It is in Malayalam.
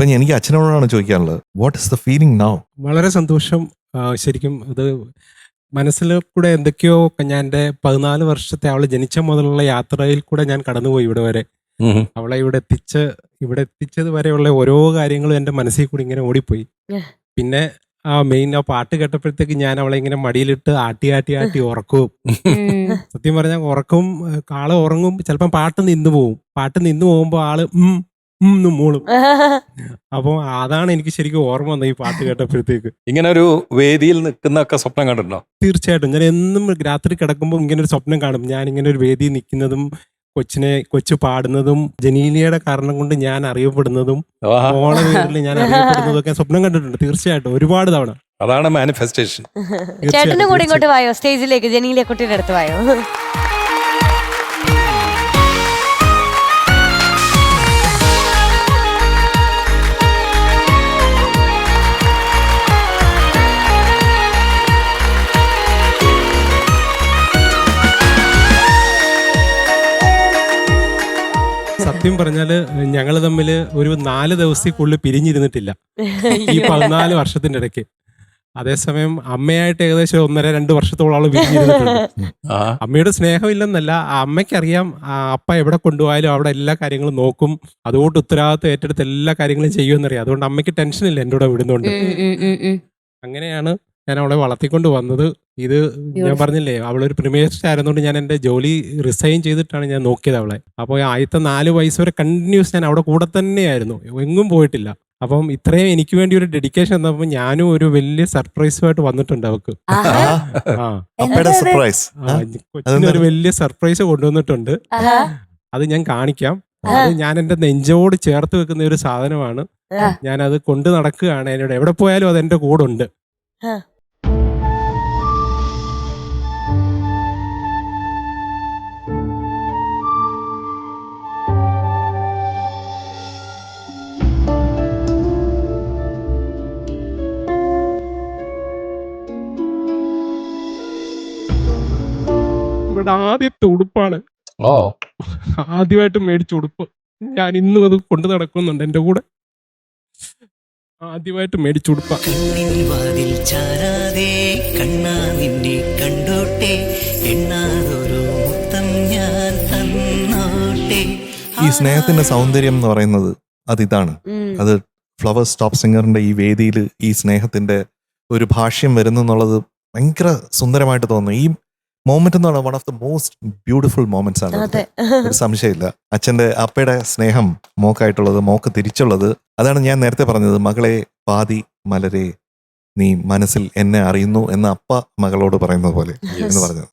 ഇപ്പൊ എനിക്ക് അച്ഛനോടാണ് ചോദിക്കാനുള്ളത്. What is the feeling now വളരെ സന്തോഷം. ശരിക്കും അത് മനസ്സിൽ കൂടെ എന്തൊക്കെയോ ഞാൻ എന്റെ പതിനാല് വർഷത്തെ അവൾ ജനിച്ച മുതലുള്ള യാത്രയിൽ കൂടെ ഞാൻ കടന്നുപോയി ഇവിടെ വരെ. അവളെ ഇവിടെ എത്തിച്ച് ഇവിടെ എത്തിച്ചത് വരെയുള്ള ഓരോ കാര്യങ്ങളും എന്റെ മനസ്സിൽ കൂടി ഇങ്ങനെ ഓടിപ്പോയി. പിന്നെ ആ മെയിൻ ആ പാട്ട് കേട്ടപ്പോഴത്തേക്ക് ഞാൻ അവളെ ഇങ്ങനെ മടിയിലിട്ട് ആട്ടി ആട്ടി ആട്ടി ഉറക്കും. സത്യം പറഞ്ഞാൽ ഉറക്കും ആൾ ഉറങ്ങും ചിലപ്പം പാട്ട് നിന്നു പോവും. പാട്ട് നിന്നു പോകുമ്പോൾ ആൾ ഉം എന്ന് മൂളും. അപ്പോൾ അതാണ് എനിക്ക് ശരിക്കും ഓർമ്മ വന്നത് ഈ പാട്ട് കേട്ടപ്പോഴത്തേക്ക്. ഇങ്ങനെ ഒരു വേദിയിൽ നിൽക്കുന്നൊക്കെ സ്വപ്നം കണ്ടിട്ടുണ്ടോ? തീർച്ചയായിട്ടും. ഞാൻ എന്നും രാത്രി കിടക്കുമ്പോൾ ഇങ്ങനെ ഒരു സ്വപ്നം കാണും. ഞാൻ ഇങ്ങനെ ഒരു വേദി നിൽക്കുന്നതും കൊച്ചിനെ കൊച്ചു പാടുന്നതും ജനീലിയുടെ കാരണം കൊണ്ട് ഞാൻ അറിയപ്പെടുന്നതും പേരിൽ ഞാൻ അറിയപ്പെടുന്നതും ഒക്കെ സ്വപ്നം കണ്ടിട്ടുണ്ട്. തീർച്ചയായിട്ടും. ഒരുപാട് തവണ. അതാണ് മാനിഫെസ്റ്റേഷൻ. ചേട്ടനും കൂടി ഇങ്ങോട്ട് വായോ? സ്റ്റേജിലേക്ക് ജനീലിയെ കുട്ടിയുടെ അടുത്ത് വായോ? സത്യം പറഞ്ഞാൽ ഞങ്ങൾ തമ്മിൽ ഒരു നാല് ദിവസത്തേക്കുള്ളിൽ പിരിഞ്ഞിരുന്നിട്ടില്ല. ഈ പതിനാല് വർഷത്തിന്റെ ഇടയ്ക്ക്. അതേസമയം അമ്മയായിട്ട് ഏകദേശം ഒന്നര രണ്ട് വർഷത്തോളം ആൾ പിരിഞ്ഞിരുന്നിട്ടുണ്ട് അമ്മയുടെ സ്നേഹമില്ലെന്നല്ല ആ അമ്മയ്ക്കറിയാം ആ അപ്പ എവിടെ കൊണ്ടുപോയാലും അവിടെ എല്ലാ കാര്യങ്ങളും നോക്കും. അതുകൊണ്ട് ഉത്തരവാദിത്വം ഏറ്റെടുത്ത് എല്ലാ കാര്യങ്ങളും ചെയ്യുമെന്നറിയാം. അതുകൊണ്ട് അമ്മയ്ക്ക് ടെൻഷൻ ഇല്ല എന്റെ കൂടെ വിടുന്നുണ്ട്. അങ്ങനെയാണ് ഞാൻ അവളെ വളർത്തിക്കൊണ്ട് വന്നത്. ഇത് ഞാൻ. പറഞ്ഞില്ലേ അവളൊരു പ്രിമിയസ്റ്റ് ആയിരുന്നോണ്ട് ഞാൻ എന്റെ ജോലി റിസൈൻ ചെയ്തിട്ടാണ് ഞാൻ നോക്കിയത് അവളെ. അപ്പോൾ ആദ്യത്തെ നാല് വയസ്സ് വരെ കണ്ടിന്യൂസ് ഞാൻ അവിടെ കൂടെ തന്നെയായിരുന്നു. എങ്ങും പോയിട്ടില്ല. അപ്പം ഇത്രയും എനിക്ക് വേണ്ടി ഒരു ഡെഡിക്കേഷൻ തന്നപ്പോൾ ഞാനും ഒരു വലിയ സർപ്രൈസുമായിട്ട് വന്നിട്ടുണ്ട് അവക്ക്. സർപ്രൈസ് ഒരു വലിയ സർപ്രൈസ് കൊണ്ടുവന്നിട്ടുണ്ട്. അത് ഞാൻ കാണിക്കാം. അത് ഞാൻ എന്റെ നെഞ്ചോട് ചേർത്ത് വെക്കുന്ന ഒരു സാധനമാണ്. ഞാൻ അത് കൊണ്ട് നടക്കുകയാണ്. എന്നോട് എവിടെ പോയാലും അത് എന്റെ കൂടെ ഉണ്ട്. ഇവിടെ ആദ്യത്തെ ഉടുപ്പാണ്. ഓ. ആദ്യമായിട്ട് മേടിച്ച ഉടുപ്പ്. ഞാൻ ഇന്നും അത് കൊണ്ടു നടക്കുന്നുണ്ട് എന്റെ കൂടെ. ആദ്യമായിട്ട് മേടിച്ച ഉടുപ്പ. കണ്ണിൻ വാതിൽ ചാരാതെ കണ്ണാ നിന്നെ കണ്ടോട്ടെ എണ്ണാതൊരു മുത്തം ഞാൻ തന്നോട്ടെ. ഈ സ്നേഹത്തിന്റെ സൗന്ദര്യം എന്ന് പറയുന്നത് അതിതാണ്. ഇതാണ് അത് ഫ്ലവർ സ്റ്റോപ്പ് സിംഗറിന്റെ ഈ വേദിയിൽ ഈ സ്നേഹത്തിന്റെ ഒരു ഭാഷ്യം വരുന്നു എന്നുള്ളത് ഭയങ്കര സുന്ദരമായിട്ട് തോന്നുന്നു. ഈ മോമെന്റ് എന്ന് പറഞ്ഞാൽ one of the most beautiful moments ആണ് ഒരു സംശയമില്ല. അച്ഛന്റെ അപ്പയുടെ സ്നേഹം മോക്കായിട്ടുള്ളത് മോക്ക് തിരിച്ചുള്ളത് അതാണ് ഞാൻ നേരത്തെ പറഞ്ഞത്. മകളെ പാതി മലരെ നീ മനസ്സിൽ എന്നെ അറിയുന്നു എന്ന അപ്പ മകളോട് പറയുന്നത് പോലെ എന്ന് പറഞ്ഞത്.